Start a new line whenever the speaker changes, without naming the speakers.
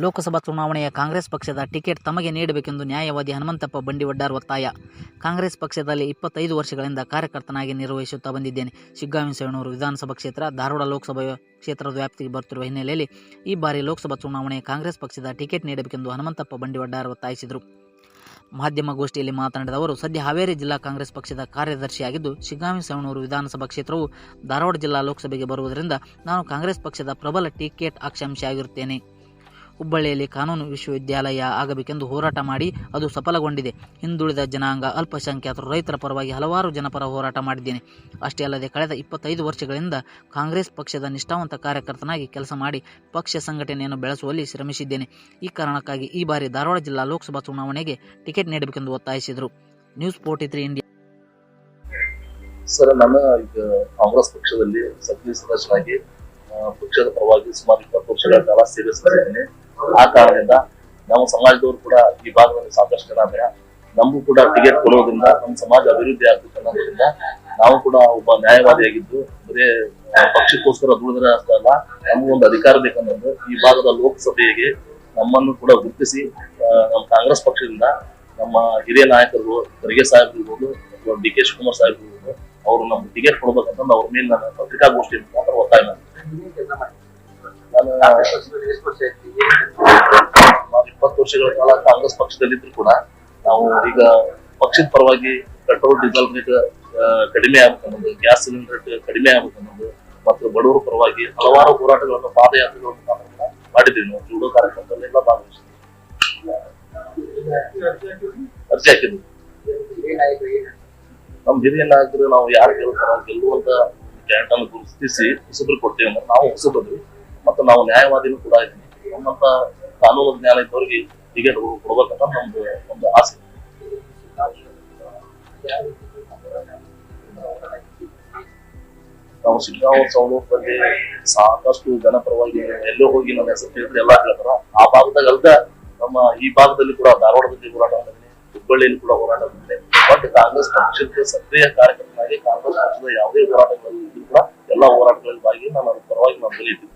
ಲೋಕಸಭಾ ಚುನಾವಣೆಯ ಕಾಂಗ್ರೆಸ್ ಪಕ್ಷದ ಟಿಕೆಟ್ ತಮಗೆ ನೀಡಬೇಕೆಂದು ನ್ಯಾಯವಾದಿ ಹನುಮಂತಪ್ಪ ಬಂಡಿವಡ್ಡಾರ್ ಒತ್ತಾಯ. ಕಾಂಗ್ರೆಸ್ ಪಕ್ಷದಲ್ಲಿ ಇಪ್ಪತ್ತೈದು ವರ್ಷಗಳಿಂದ ಕಾರ್ಯಕರ್ತನಾಗಿ ನಿರ್ವಹಿಸುತ್ತಾ ಬಂದಿದ್ದೇನೆ. ಶಿಗ್ಗಾವಿ ಸವಣೂರು ವಿಧಾನಸಭಾ ಕ್ಷೇತ್ರ, ಧಾರವಾಡ ಲೋಕಸಭಾ ಕ್ಷೇತ್ರದ ವ್ಯಾಪ್ತಿಗೆ ಬರುತ್ತಿರುವ ಹಿನ್ನೆಲೆಯಲ್ಲಿ ಈ ಬಾರಿ ಲೋಕಸಭಾ ಚುನಾವಣೆಯ ಕಾಂಗ್ರೆಸ್ ಪಕ್ಷದ ಟಿಕೆಟ್ ನೀಡಬೇಕೆಂದು ಹನುಮಂತಪ್ಪ ಬಂಡಿವಡ್ಡಾರ್ ಒತ್ತಾಯಿಸಿದರು. ಮಾಧ್ಯಮಗೋಷ್ಠಿಯಲ್ಲಿ ಮಾತನಾಡಿದ ಅವರು, ಸದ್ಯ ಹಾವೇರಿ ಜಿಲ್ಲಾ ಕಾಂಗ್ರೆಸ್ ಪಕ್ಷದ ಕಾರ್ಯದರ್ಶಿಯಾಗಿದ್ದು, ಶಿಗ್ಗಾವಿ ಸವಣೂರು ವಿಧಾನಸಭಾ ಕ್ಷೇತ್ರವು ಧಾರವಾಡ ಜಿಲ್ಲಾ ಲೋಕಸಭೆಗೆ ಬರುವುದರಿಂದ ನಾನು ಕಾಂಗ್ರೆಸ್ ಪಕ್ಷದ ಪ್ರಬಲ ಟಿಕೆಟ್ ಆಕಾಂಕ್ಷಿಯಾಗಿರುತ್ತೇನೆ. ಹುಬ್ಬಳ್ಳಿಯಲ್ಲಿ ಕಾನೂನು ವಿಶ್ವವಿದ್ಯಾಲಯ ಆಗಬೇಕೆಂದು ಹೋರಾಟ ಮಾಡಿ ಅದು ಸಫಲಗೊಂಡಿದೆ. ಹಿಂದುಳಿದ ಜನಾಂಗ ಅಲ್ಪಸಂಖ್ಯಾತರು ರೈತರ ಪರವಾಗಿ ಹಲವಾರು ಜನಪರ ಹೋರಾಟ ಮಾಡಿದ್ದೇನೆ. ಅಷ್ಟೇ ಅಲ್ಲದೆ ಕಳೆದ ಇಪ್ಪತ್ತೈದು ವರ್ಷಗಳಿಂದ ಕಾಂಗ್ರೆಸ್ ಪಕ್ಷದ ನಿಷ್ಠಾವಂತ ಕಾರ್ಯಕರ್ತನಾಗಿ ಕೆಲಸ ಮಾಡಿ ಪಕ್ಷ ಸಂಘಟನೆಯನ್ನು ಬೆಳೆಸುವಲ್ಲಿ ಶ್ರಮಿಸಿದ್ದೇನೆ. ಈ ಕಾರಣಕ್ಕಾಗಿ ಈ ಬಾರಿ ಧಾರವಾಡ ಜಿಲ್ಲಾ ಲೋಕಸಭಾ ಚುನಾವಣೆಗೆ ಟಿಕೆಟ್ ನೀಡಬೇಕೆಂದು ಒತ್ತಾಯಿಸಿದರು. News forty three India
sir, ನಾನು ಈಗ ಕಾಂಗ್ರೆಸ್ ಪಕ್ಷದಲ್ಲಿ ಸಕ್ರಿಯ ಸದಸ್ಯನಾಗಿ ಪಕ್ಷದ ಪರವಾಗಿ ಸುಮಾರು ಇಪ್ಪತ್ತು ವರ್ಷಗಳ ಕಾಲ ಸೇವೆ ಸಲ್ಲಿಸಿದ್ದೇನೆ. ಆ ಕಾರಣದಿಂದ ನಾವು ಸಮಾಜದವರು ಕೂಡ ಈ ಭಾಗದಲ್ಲಿ ಸಾಕಷ್ಟು ಜನ ನಮಗೂ ಕೂಡ ಟಿಕೆಟ್ ಕೊಡೋದ್ರಿಂದ ನಮ್ಮ ಸಮಾಜ ಅಭಿವೃದ್ಧಿ ಆಗ್ತದೆ ಅನ್ನೋದ್ರಿಂದ ನಾವು ಕೂಡ ಒಬ್ಬ ನ್ಯಾಯವಾದಿಯಾಗಿದ್ದು ಬರೇ ಪಕ್ಷಕ್ಕೋಸ್ಕರ ದುಡಿದ್ರೆ ಅಷ್ಟೇ ಅಲ್ಲ ನಮಗೊಂದು ಅಧಿಕಾರ ಬೇಕನ್ನೋದು ಈ ಭಾಗದ ಲೋಕಸಭೆಗೆ ನಮ್ಮನ್ನು ಕೂಡ ಗುರುತಿಸಿ ನಮ್ಮ ಕಾಂಗ್ರೆಸ್ ಪಕ್ಷದಿಂದ ನಮ್ಮ ಹಿರಿಯ ನಾಯಕರು, ಖರ್ಗೆ ಸಾಹೇಬ್ ಇರ್ಬೋದು ಅಥವಾ ಡಿ ಕೆ ಶಿವಕುಮಾರ್ ಸಾಹೇಬ್ ಇರ್ಬೋದು, ಅವರು ನಮ್ಗೆ ಟಿಕೆಟ್ ಕೊಡ್ಬೇಕಂತ ಅವ್ರ ಮೇಲೆ ನಾನು ಪತ್ರಿಕಾಗೋಷ್ಠಿ ಮುಖಾಂತರ ಒತ್ತಾಯ ಇಪ್ಪತ್ತು ವರ್ಷಗಳ ಕಾಲ ಕಾಂಗ್ರೆಸ್ ಪಕ್ಷದಲ್ಲಿದ್ರು ಕೂಡ ನಾವು ಈಗ ಪಕ್ಷದ ಪರವಾಗಿ ಪೆಟ್ರೋಲ್, ಡೀಸೆಲ್ ರೇಟ್ ಕಡಿಮೆ ಆಗ್ಬೇಕನ್ನೋದು ಗ್ಯಾಸ್ ಸಿಲಿಂಡರ್ ರೇಟ್ ಕಡಿಮೆ ಆಗ್ಬೇಕನ್ನೋದು ಮತ್ತು ಬಡವರ ಪರವಾಗಿ ಹಲವಾರು ಹೋರಾಟಗಳನ್ನು, ಪಾದಯಾತ್ರೆಗಳನ್ನು ಕೂಡ ಮಾಡಿದ್ದೀವಿ ನಾವು. ಜೂಡೋ ಕಾರ್ಯಕ್ರಮದಲ್ಲೆಲ್ಲ ಭಾಗವಹಿಸಿದ್ವಿ ಅರ್ಜಿ ಹಾಕಿದ್ವಿ ನಮ್ಮ ಹಿರಿಯ ನಾಯಕರು, ನಾವು ಯಾರು ಗೆಲ್ತಾರ ಗೆಲ್ಲುವಂತ ಕ್ಯಾಂಟ್ ಅನ್ನು ಗುರುತಿಸಿ ಹೊಸಬ್ರು ಕೊಡ್ತೇವೆ ನಾವು ಹೊಸಬ್ರಿ ಮತ್ತು ನಾವು ನ್ಯಾಯವಾದಿನೂ ಕೂಡ ಇದ್ದೀವಿ ನಮ್ಮಂತ ಕಾನೂನು ಜ್ಞಾನ ಇದ್ದವರಿಗೆ ಟಿಕೆಟ್ ಕೊಡ್ಬೇಕಂತ ನಮ್ದು ಒಂದು ಆಸೆ. ನಾವು ಶಿಗ್ಗಾಂವ್ ಸೌಲಭ್ಯದಲ್ಲಿ ಸಾಕಷ್ಟು ಜನಪರವಾಗಿ ಎಲ್ಲೋ ಹೋಗಿ ನನ್ನ ಹೆಸರು ಕೇಳಿದ್ರೆ ಎಲ್ಲ ಹೇಳ್ತಾರ, ಆ ಭಾಗದಾಗ ಅಲ್ದ ನಮ್ಮ ಈ ಭಾಗದಲ್ಲಿ ಕೂಡ ಧಾರವಾಡದಲ್ಲಿ ಹೋರಾಟ ಮಾಡಿದ್ದೀನಿ, ಹುಬ್ಬಳ್ಳಿಯಲ್ಲಿ ಕೂಡ ಹೋರಾಟ ಮಾಡಿದೆ ಬಟ್ ಕಾಂಗ್ರೆಸ್ ಪಕ್ಷಕ್ಕೆ ಸಕ್ರಿಯ ಕಾರ್ಯಕರ್ತನಾಗಿ ಕಾಂಗ್ರೆಸ್ ಪಕ್ಷದ ಯಾವುದೇ ಹೋರಾಟಗಳಲ್ಲಿ ಕೂಡ ಎಲ್ಲಾ ಹೋರಾಟಗಳಲ್ಲಿ ಭಾಗಿ ನಾನು ಪರವಾಗಿ ನಾನು ಬೆಳೀತೀನಿ